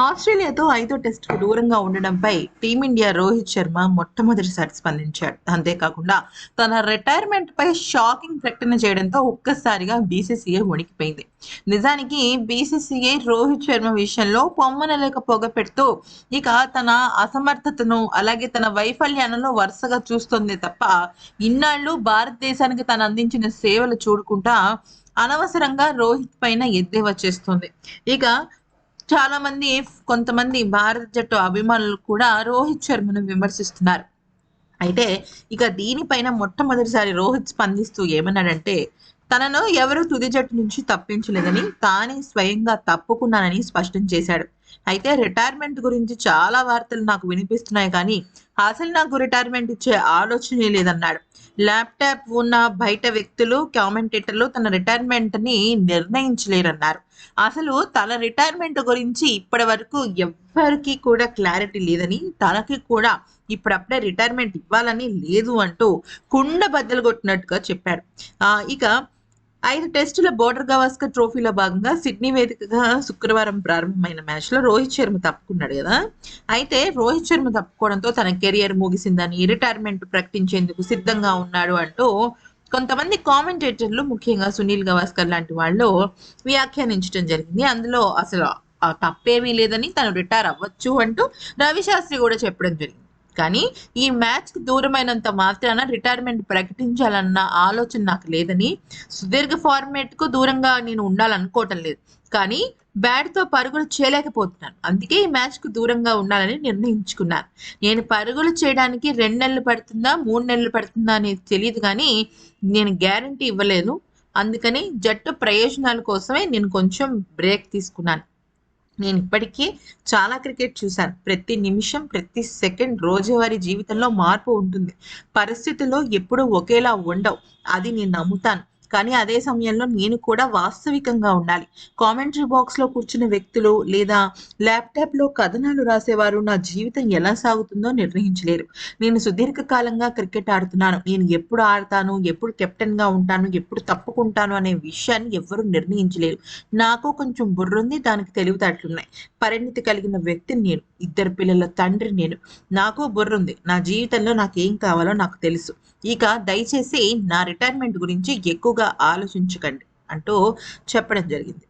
ఆస్ట్రేలియాతో ఐదో టెస్టుకు దూరంగా ఉండడంపై టీమిండియా రోహిత్ శర్మ మొట్టమొదటిసారి స్పందించాడు. అంతేకాకుండా తన రిటైర్మెంట్ పై షాకింగ్ ప్రకటన చేయడంతో ఒక్కసారిగా బీసీసీఐ వణికిపోయింది. నిజానికి బీసీసీఐ రోహిత్ శర్మ విషయంలో పొమ్మనలేక పొగ పెడుతూ ఇక తన అసమర్థతను అలాగే తన వైఫల్యాలను వరుసగా చూస్తుంది తప్ప ఇన్నాళ్ళు భారతదేశానికి తను అందించిన సేవలు చూడకుండా అనవసరంగా రోహిత్ పైన ఎద్దేవా చేస్తుంది. ఇక చాలా మంది కొంతమంది భారత జట్టు అభిమానులు కూడా రోహిత్ శర్మను విమర్శిస్తున్నారు. అయితే ఇక దీనిపైన మొట్టమొదటిసారి రోహిత్ స్పందిస్తూ ఏమన్నాడంటే తనను ఎవరు తుది జట్టు నుంచి తప్పించలేదని తానే స్వయంగా తప్పుకున్నానని స్పష్టం చేశాడు. అయితే రిటైర్మెంట్ గురించి చాలా వార్తలు నాకు వినిపిస్తున్నాయి కానీ అసలు నాకు రిటైర్మెంట్ ఇచ్చే ఆలోచనే లేదన్నాడు. ల్యాప్టాప్ ఉన్న బయట వ్యక్తులు కామెంటేటర్లు తన రిటైర్మెంట్ని నిర్ణయించలేరన్నారు. అసలు తన రిటైర్మెంట్ గురించి ఇప్పటి వరకు ఎవ్వరికి కూడా క్లారిటీ లేదని తనకి కూడా ఇప్పుడప్పుడే రిటైర్మెంట్ ఇవ్వాలని లేదు అంటూ కుండ బద్దలు కొట్టినట్టుగా చెప్పాడు. ఇక ఐదు టెస్టుల బోర్డర్ గవాస్కర్ ట్రోఫీలో భాగంగా సిడ్నీ వేదికగా శుక్రవారం ప్రారంభమైన మ్యాచ్లో రోహిత్ శర్మ తప్పుకున్నాడు కదా. అయితే రోహిత్ శర్మ తప్పుకోవడంతో తన కెరియర్ ముగిసిందని రిటైర్మెంట్ ప్రకటించేందుకు సిద్ధంగా ఉన్నాడు అంటూ కొంతమంది కామెంటేటర్లు ముఖ్యంగా సునీల్ గవాస్కర్ లాంటి వాళ్ళు వ్యాఖ్యానించడం జరిగింది. అందులో అసలు తప్పేమీ లేదని తను రిటైర్ అవ్వచ్చు అంటూ రవిశాస్త్రి కూడా చెప్పడం జరిగింది. కానీ ఈ మ్యాచ్కి దూరమైనంత మాత్రాన రిటైర్మెంట్ ప్రకటించాలన్న ఆలోచన నాకు లేదని సుదీర్ఘ ఫార్మేట్కు దూరంగా నేను ఉండాలనుకోవటం లేదు. కానీ బ్యాట్తో పరుగులు చేయలేకపోతున్నాను. అందుకే ఈ మ్యాచ్కు దూరంగా ఉండాలని నిర్ణయించుకున్నాను. నేను పరుగులు చేయడానికి రెండు నెలలు పడుతుందా మూడు నెలలు పడుతుందా అనేది తెలియదు కానీ నేను గ్యారంటీ ఇవ్వలేదు అందుకని జట్టు ప్రయోజనాల కోసమే నేను కొంచెం బ్రేక్ తీసుకున్నాను. నేను ఇప్పటికీ చాలా క్రికెట్ చూశాను. ప్రతి నిమిషం ప్రతి సెకండ్ రోజువారీ జీవితంలో మార్పు ఉంటుంది. పరిస్థితుల్లో ఎప్పుడూ ఒకేలా ఉండవు. అది నేను నమ్ముతాను. కానీ అదే సమయంలో నేను కూడా వాస్తవికంగా ఉండాలి. కామెంటరీ బాక్స్లో కూర్చున్న వ్యక్తులు లేదా ల్యాప్టాప్లో కథనాలు రాసేవారు నా జీవితం ఎలా సాగుతుందో నిర్ణయించలేరు. నేను సుదీర్ఘకాలంగా క్రికెట్ ఆడుతున్నాను. నేను ఎప్పుడు ఆడతాను ఎప్పుడు కెప్టెన్గా ఉంటాను ఎప్పుడు తప్పుకుంటాను అనే విషయాన్ని ఎవ్వరూ నిర్ణయించలేరు. నాకు కొంచెం బుర్రుంది దానికి తెలివితేటలున్నాయి. పరిణితి కలిగిన వ్యక్తిని నేను ఇద్దరు పిల్లల తండ్రి నేను. నాకు బుర్రుంది నా జీవితంలో నాకు ఏం కావాలో నాకు తెలుసు. ఇక దయచేసి నా రిటైర్మెంట్ గురించి ఎక్కువగా ఆలోచించకండి అంటూ చెప్పడం జరిగింది.